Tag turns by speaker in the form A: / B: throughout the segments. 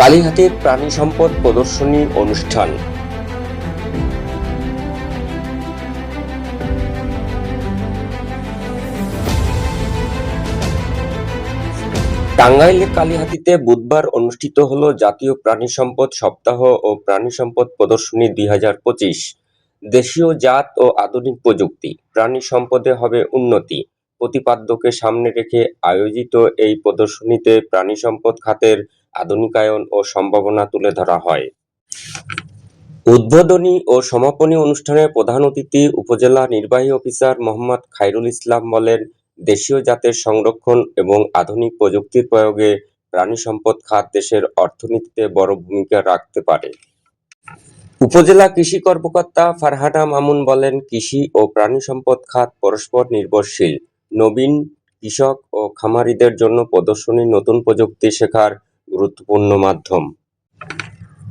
A: কালীহাটের প্রাণী সম্পদ প্রদর্শনী অনুষ্ঠান। টাঙ্গাইলের কালীহাতিতে বুধবার অনুষ্ঠিত হল জাতীয় প্রাণী সম্পদ সপ্তাহ ও প্রাণী সম্পদ প্রদর্শনী দুই হাজার পঁচিশ। দেশীয় জাত ও আধুনিক প্রযুক্তি প্রাণী সম্পদে হবে উন্নতি। প্রতিপাদ্যকে সামনে রেখে আয়োজিত এই প্রদর্শনীতে প্রাণী সম্পদ খাতের আধুনিকায়ন ও সম্ভাবনা তুলে ধরা হয়। উদ্বোধনী ও সমাপনী অনুষ্ঠানে প্রধান অতিথি উপজেলা নির্বাহী অফিসার মোহাম্মদ খাইরুল ইসলাম বলেন, দেশীয় জাতের সংরক্ষণ এবং আধুনিক প্রযুক্তির প্রয়োগে প্রাণী সম্পদ খাত দেশের অর্থনীতিতে বড় ভূমিকা রাখতে পারে। উপজেলা কৃষি কর্মকর্তা ফারহানা মামুন বলেন, কৃষি ও প্রাণী সম্পদ খাত পরস্পর নির্ভরশীল। নবীন কৃষক ও খামারিদের জন্য প্রদর্শনী নতুন প্রযুক্তি শেখার গুরুত্বপূর্ণ মাধ্যম।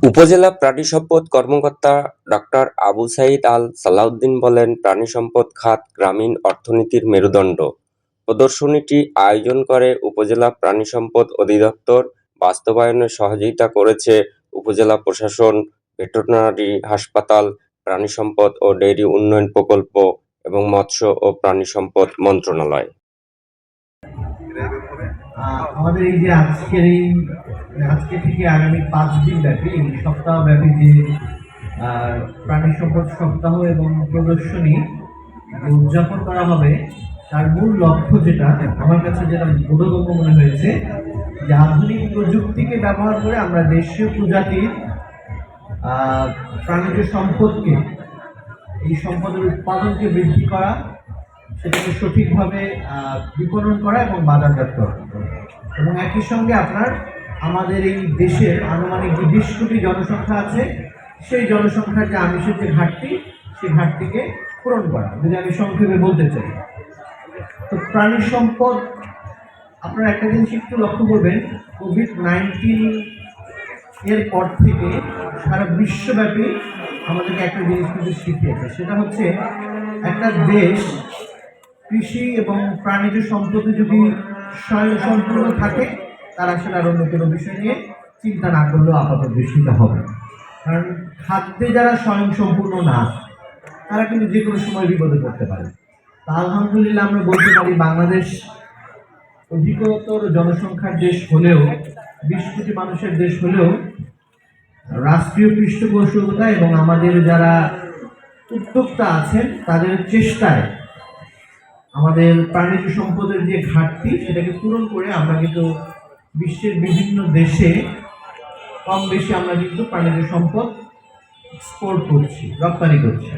A: উপজেলা প্রাণী সম্পদ কর্মকর্তা ডক্টর আবু সাইদ আল সালাউদ্দিন বলেন, প্রাণী সম্পদ খাত গ্রামীণ অর্থনীতির মেরুদণ্ড। প্রদর্শনীটি আয়োজন করে উপজেলা প্রাণী সম্পদ অধিদপ্তর, বাস্তবায়নে সহযোগিতা করেছে উপজেলা প্রশাসন, ভেটেরিনারি হাসপাতাল, প্রাণী সম্পদ ও ডেইরি উন্নয়ন প্রকল্প এবং মৎস্য ও প্রাণী সম্পদ মন্ত্রণালয়।
B: আমাদের এই যে আজকের এই আজকে থেকে আগামী পাঁচ দিন ব্যাপী, এই সপ্তাহ ব্যাপী যে প্রাণী সম্পদ সপ্তাহ এবং প্রদর্শনী উদযাপন করা হবে, তার মূল লক্ষ্য যেটা, আমার কাছে যেটা বোধগম্য মনে হয়েছে, যে আধুনিক প্রযুক্তিকে ব্যবহার করে আমরা দেশীয় প্রজাতির প্রাণীজ সম্পদকে, এই সম্পদের উৎপাদনকে বৃদ্ধি করা, সেটাকে সঠিকভাবে বিপণন করা এবং বাজারজাত করা। এবং একই সঙ্গে আপনার আমাদের এই দেশের আনুমানিক যে বিশ কোটি জনসংখ্যা আছে, সেই জনসংখ্যার যে আমিষের যে ঘাটতি, সেই ঘাটতিকে পূরণ করা। যদি আমি সংক্ষেপে বলতে চাই, তো প্রাণী সম্পদ, আপনারা একটা জিনিস একটু লক্ষ্য করবেন কোভিড নাইন্টিন এর পর থেকে সারা বিশ্বব্যাপী আমাদেরকে একটা জিনিস কিন্তু শিখিয়েছে, সেটা হচ্ছে একটা দেশ কৃষি এবং প্রাণীজ সম্পদে যদি স্বয়ং সম্পূর্ণ থাকে তারা আর অন্য কোনো বিষয় নিয়ে চিন্তা না করলেও আপাতত দৃষ্টিতে হবে। কারণ খাদ্যে যারা স্বয়ং সম্পূর্ণ না, তারা কিন্তু যে কোনো সময় বিপদে পড়তে পারে। তা আলহামদুলিল্লাহ আমরা বলতে পারি বাংলাদেশ অধিকতর জনসংখ্যার দেশ হলেও, বিশ কোটি মানুষের দেশ হলেও রাষ্ট্রীয় পৃষ্ঠপোষকতা এবং আমাদের যারা উদ্যোক্তা আছেন, তাদের চেষ্টায় আমাদের প্রাণীজ সম্পদের যে ঘাটতি, সেটাকে পূরণ করে আমরা কিন্তু বিশ্বের বিভিন্ন দেশে কম বেশি আমরা কিন্তু প্রাণীজ সম্পদ এক্সপোর্ট করছি রপ্তানি করছি।